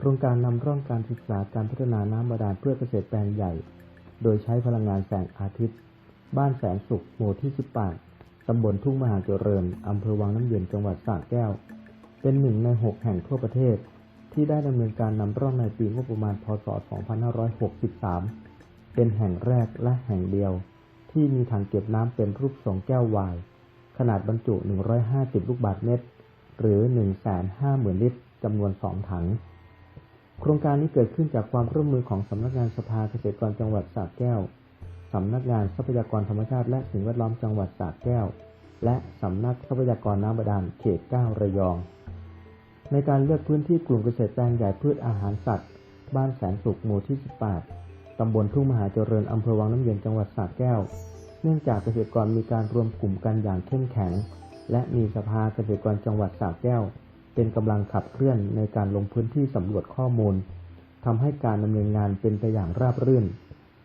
โครงการนำร่องการศึกษาการพัฒนาน้ำบาดาลเพื่อเกษตรแปลงใหญ่ โดยใช้พลังงานแสงอาทิตย์ บ้านแสนสุขหมู่ที่ 18 ตำบลทุ่งมหาเจริญ อำเภอวังน้ำเย็น จังหวัดสระแก้ว เป็นหนึ่งใน 6 แห่งทั่วประเทศ ที่ได้ดำเนินการนำร่องในปีงบประมาณ พศ 2563 เป็นแห่งแรกและแห่งเดียว ที่มีถังเก็บน้ำเป็นรูปทรงแก้ววาย ขนาดบรรจุ 150 ลูกบาศก์เมตร หรือ 150,000 ลิตรจำนวน 2 ถัง โครงการนี้เกิดขึ้นจากความร่วมมือของสำนักงานสภาเกษตรกรจังหวัดสระแก้ว สำนักงานทรัพยากรธรรมชาติและสิ่งแวดล้อมจังหวัดสระแก้ว และสำนักทรัพยากรน้ำบาดาลเขต 9 ระยอง ในการเลือกพื้นที่กลุ่มเกษตรแปลงใหญ่พืชอาหารสัตว์ บ้านแสนสุขหมู่ที่ 18 ตำบลทุ่งมหาเจริญอำเภอวังน้ำเย็นจังหวัดสระแก้ว เนื่องจากเกษตรกรมีการรวมกลุ่มกันอย่างเข้มแข็ง และมีสภาเกษตรกรจังหวัดสระแก้ว เป็นกำลังขับเคลื่อนในการลงพื้นที่สำรวจข้อมูลทำให้การดำเนินงานเป็นไปอย่างราบรื่น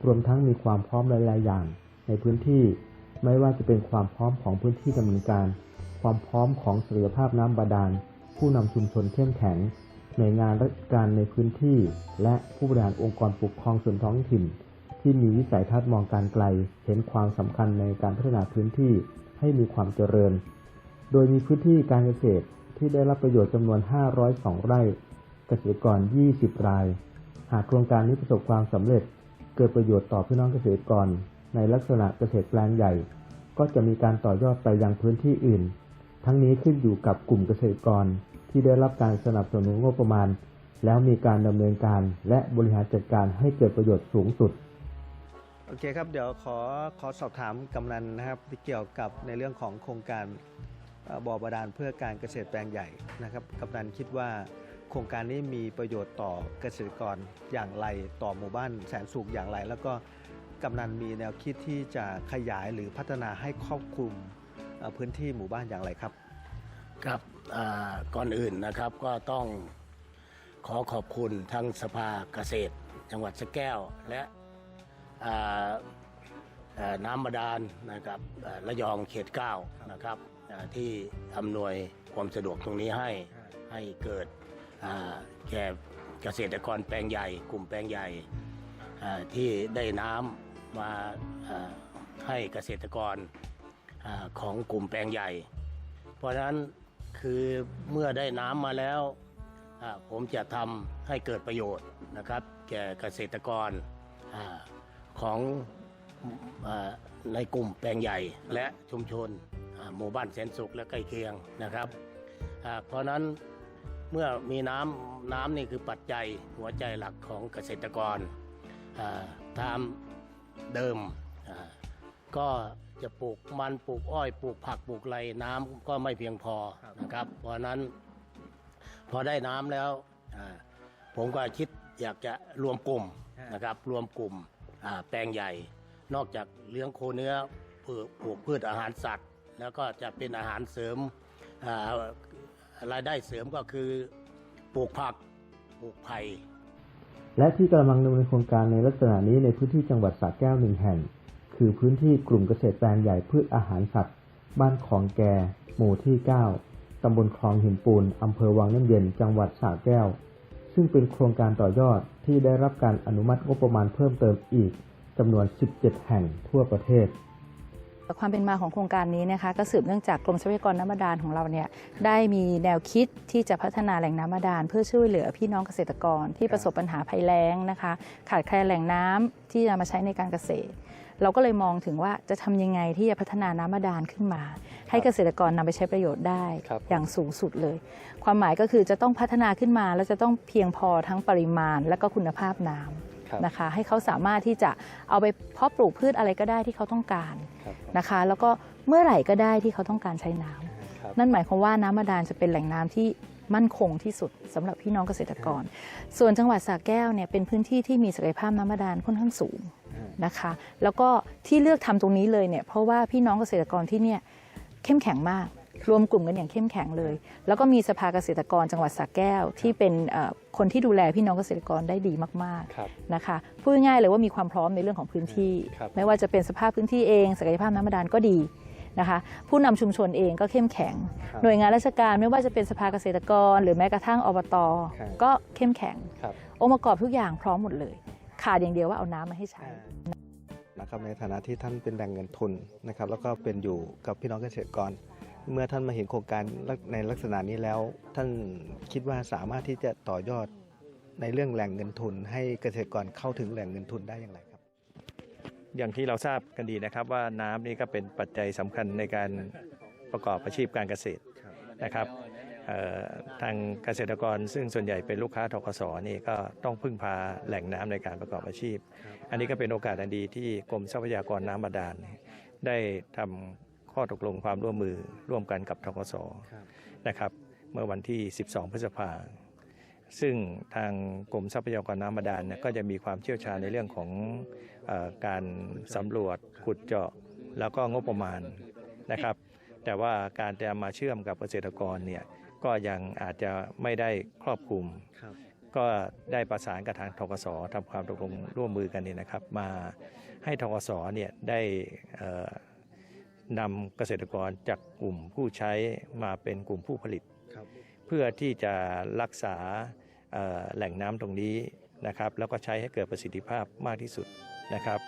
รวมทั้งมีความพร้อมหลาย ๆ อย่าง ในพื้นที่ ไม่ว่าจะเป็นความพร้อมของพื้นที่ดำเนินการ ความพร้อมของศักยภาพน้ำบาดาล ผู้นำชุมชนเข้มแข็งหน่วยงานราชการในพื้นที่ และผู้บริหารองค์กรปกครองส่วนท้องถิ่น ที่มีวิสัยทัศน์มองการไกล เห็นความสำคัญในการพัฒนาพื้นที่ให้มีความเจริญ โดยมีพื้นที่การเกษตร ที่ได้รับประโยชน์จำนวน 502 ไร่ เกษตรกร 20 ราย หากโครงการนี้ประสบความสำเร็จ เกิดประโยชน์ต่อพี่น้องเกษตรกร ในลักษณะเกษตรแปลงใหญ่ ก็จะมีการต่อยอดไปยังพื้นที่อื่น ทั้งนี้ขึ้นอยู่กับกลุ่มเกษตรกรที่ได้รับการสนับสนุนงบประมาณ แล้วมีการดำเนินการและบริหารจัดการให้เกิดประโยชน์สูงสุดโอเคครับ เดี๋ยวขอขอสอบถามกำนันนะครับที่เกี่ยวกับในเรื่องของโครงการ บ่อบาดาลเพื่อการเกษตรแปลงใหญ่นะครับกำนันคิดว่าโครงการนี้มีประโยชน์ต่อเกษตรกรอย่างไรต่อหมู่บ้านแสนสุขอย่างไร แล้วก็กำนันมีแนวคิดที่จะขยายหรือพัฒนาให้ครอบคลุมพื้นที่หมู่บ้านอย่างไรครับ ครับก่อนอื่นนะครับก็ต้องขอขอบคุณทั้งสภาเกษตร จังหวัดสแก้วและน้ำบาดาลนะครับระยองเขตเก้านะครับ อ่าที่อำนวยความสะดวกตรงนี้ให้ให้เกิดอ่าแก่เกษตรกรแปลงใหญ่ กลุ่มแปลงใหญ่อ่าที่ได้น้ำมาอ่าให้เกษตรกรอาของกลุ่มแปลงใหญ่ เพราะฉะนั้นคือเมื่อได้น้ำมาแล้วอ่าผมจะทำให้เกิดประโยชน์นะครับ แก่เกษตรกรอาของอาในกลุ่มแปลงใหญ่และชุมชนอ่า หมู่บ้านแสนสุขและใกล้เคียงนะครับเพราะนั้นเมื่อมีน้ำน้ำนี่คือปัจจัยหัวใจหลักของเกษตรกรตามเดิมก็จะปลูกมันปลูกอ้อยปลูกผักปลูกไรน้ำก็ไม่เพียงพอนะครับ เพราะนั้นพอได้น้ำแล้วผมก็คิดอยากจะรวมกลุ่มนะครับรวมกลุ่มแปลงใหญ่ นอกจากเลี้ยงโคเนื้อปลูกปลูกพืชอาหารสัตว์ แล้วก็จะเป็นอาหารเสริมรายได้เสริมก็คือปลูกผักปลูกไผ่และที่กำลังดำเนินโครงการในลักษณะนี้ในพื้นที่จังหวัดสระแก้วหนึ่งแห่ง คือพื้นที่กลุ่มเกษตรแปลงใหญ่พืชอาหารสัตว์ บ้านของแก หมู่ที่ 9 ตำบลคลองหินปูน อำเภอวังน้ำเย็น จังหวัดสระแก้ว ซึ่งเป็นโครงการต่อยอดที่ได้รับการอนุมัติงบประมาณเพิ่มเติมอีกจำนวน 17 แห่งทั่วประเทศ ความเป็นมาของโครงการนี้นะคะก็สืบเนื่องจากกรมทรัพยากรน้ำบาดาลของเราเนี่ยได้มีแนวคิดที่จะพัฒนาแหล่งน้ำบาดาลเพื่อช่วยเหลือพี่น้องเกษตรกรที่ประสบปัญหาภัยแล้งนะคะ ขาดแคลนแหล่งน้ำที่จะมาใช้ในการเกษตร เราก็เลยมองถึงว่าจะทำยังไงที่จะพัฒนาน้ำบาดาลขึ้นมา ให้เกษตรกรนำไปใช้ประโยชน์ได้ครับอย่างสูงสุดเลย ความหมายก็คือจะต้องพัฒนาขึ้นมาแล้วจะต้องเพียงพอทั้งปริมาณ และก็คุณภาพน้ำครับ นะคะ ให้เขาสามารถที่จะเอาไปเพาะปลูกพืชอะไรก็ได้ที่เขาต้องการครับนะคะ แล้วก็เมื่อไหร่ก็ได้ที่เขาต้องการใช้น้ำครับนั่นหมายความว่าน้ำบาดาลจะเป็นแหล่งน้ำที่มั่นคงที่สุดสำหรับพี่น้องเกษตรกร ส่วนจังหวัดสระแก้วเนี่ยเป็นพื้นที่ที่มีศักยภาพน้ำบาดาลค่อนข้างสูงนะคะ แล้วก็ที่เลือกทำตรงนี้เลยเนี่ยเพราะว่าพี่น้องเกษตรกรที่เนี่ยเข้มแข็งมาก รวมกลุ่มกันอย่างเข้มแข็งเลย แล้วก็มีสภาเกษตรกรจังหวัดสระแก้ว ที่เป็นเอ่อคนที่ดูแลพี่น้องเกษตรกรได้ดีมากๆครับนะคะพูดง่ายๆเลยว่ามีความพร้อมในเรื่องของพื้นที่ครับไม่ว่าจะเป็นสภาพพื้นที่เองศักยภาพน้ำบาดาลก็ดีนะคะผู้นำชุมชนเองก็เข้มแข็งครับหน่วยงานราชการไม่ว่าจะเป็นสภาเกษตรกร หรือแม้กระทั่งอบตครับก็เข้มแข็งครับองค์ประกอบทุกอย่างพร้อมหมดเลย ขาดอย่างเดียวว่าเอาน้ำมาให้ใช้นะครับในฐานะที่ท่านเป็นแหล่งเงินทุนนะครับแล้วก็เป็นอยู่กับพี่น้องเกษตรกร เมื่อท่านมาเห็นโครงการในลักษณะนี้แล้ว ท่านคิดว่าสามารถที่จะต่อยอดในเรื่องแหล่งเงินทุน ให้เกษตรกรเข้าถึงแหล่งเงินทุนได้อย่างไรครับ อย่างที่เราทราบกันดีนะครับว่าน้ำนี่ก็เป็นปัจจัยสำคัญในการประกอบอาชีพการเกษตรนะครับทางเกษตรกรซึ่งส่วนใหญ่เป็นลูกค้าทกสนี่ก็ต้องพึ่งพาแหล่งน้ำในการประกอบอาชีพ อันนี้ก็เป็นโอกาสอันดีที่กรมทรัพยากรน้ำบาดาลได้ทำ ข้อตกลงความร่วมมือร่วมกันกับทกสครับนะครับ เมื่อวันที่ 12 พฤษภาซึ่งทางกรมทรัพยากรน้ำบาดาลเนี่ยก็จะมีความเชี่ยวชาญในเรื่องของเออการสำรวจขุดเจาะแล้วก็งบประมาณนะครับ แต่ว่าการจะมาเชื่อมกับเกษตรกรเนี่ยก็ยังอาจจะไม่ได้ครอบคลุมครับก็ได้ประสานกับทางทกสทำความตกลงร่วมมือกันเนี่ยนะครับ มาให้ทกสเนี่ยได้เอ่อ นำเกษตรกรจากกลุ่มผู้ใช้มาเป็นกลุ่มผู้ผลิตครับเพื่อที่จะรักษาเอ่อแหล่งน้ำตรงนี้นะครับแล้วก็ใช้ให้เกิดประสิทธิภาพมากที่สุดนะครับ